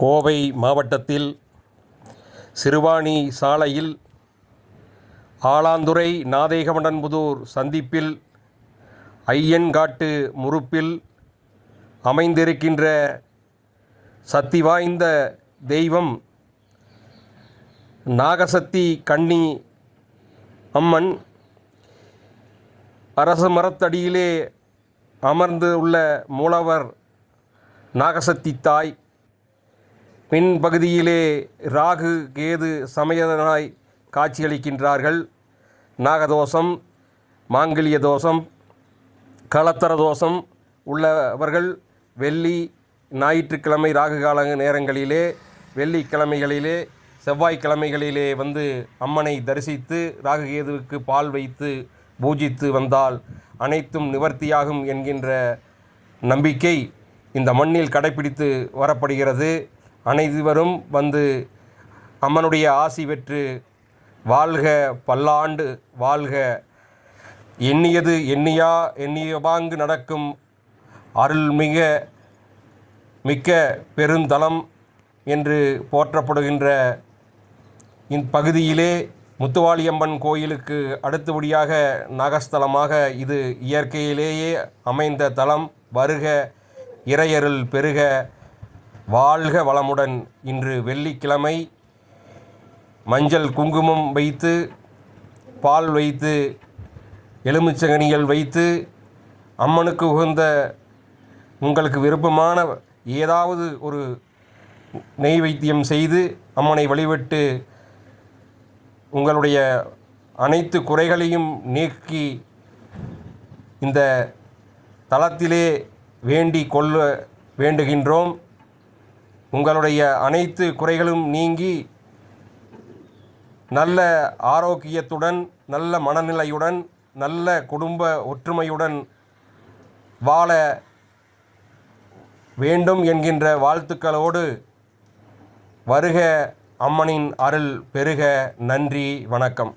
கோவை மாவட்டத்தில் சிறுவாணி சாலையில் ஆலாந்துறை நாதேகவுண்டன்புதூர் சந்திப்பில் ஐயன்காட்டு முறுப்பில் அமைந்திருக்கின்ற சக்தி வாய்ந்த தெய்வம் நாகசக்தி கன்னி அம்மன் அரச மரத்தடியிலே அமர்ந்து உள்ள மூலவர் நாகசக்தி தாய். பின்பகுதியிலே ராகு கேது சமயதனாய் காட்சியளிக்கின்றார்கள். நாகதோஷம் மாங்கல்ய தோஷம் களத்தர தோஷம் உள்ளவர்கள் வெள்ளி ஞாயிற்றுக்கிழமை ராகு கால நேரங்களிலே வெள்ளிக்கிழமைகளிலே செவ்வாய்க்கிழமைகளிலே வந்து அம்மனை தரிசித்து ராகு கேதுவுக்கு பால் வைத்து பூஜித்து வந்தால் அனைத்தும் நிவர்த்தியாகும் என்கின்ற நம்பிக்கை இந்த மண்ணில் கடைப்பிடித்து வரப்படுகிறது. அனைவரும் வந்து அம்மனுடைய ஆசி பெற்று வாழ்க பல்லாண்டு வாழ்க எண்ணியது எண்ணியா எண்ணியவாங்கு நடக்கும் அருள்மிக மிக்க பெருந்தலம் என்று போற்றப்படுகின்ற இப்பகுதியிலே முத்துவாளியம்மன் கோயிலுக்கு அடுத்தபடியாக நாகஸ்தலமாக இது இயற்கையிலேயே அமைந்த தலம். வருக இறையருள் பெருக. வாழ்க வளமுடன். இன்று வெள்ளிக்கிழமை மஞ்சள் குங்குமம் வைத்து பால் வைத்து எலுமிச்சங்கனிகள் வைத்து அம்மனுக்கு உகந்த உங்களுக்கு விருப்பமான ஏதாவது ஒரு நெய் வைத்தியம் செய்து அம்மனை வழிபட்டு உங்களுடைய அனைத்து குறைகளையும் நீக்கி இந்த தளத்திலே வேண்டி கொள்ள வேண்டுகின்றோம். உங்களுடைய அனைத்து குறைகளும் நீங்கி நல்ல ஆரோக்கியத்துடன் நல்ல மனநிலையுடன் நல்ல குடும்ப ஒற்றுமையுடன் வாழ வேண்டும் என்கின்ற வாழ்த்துக்களோடு வருக அம்மனின் அருள் பெருக. நன்றி வணக்கம்.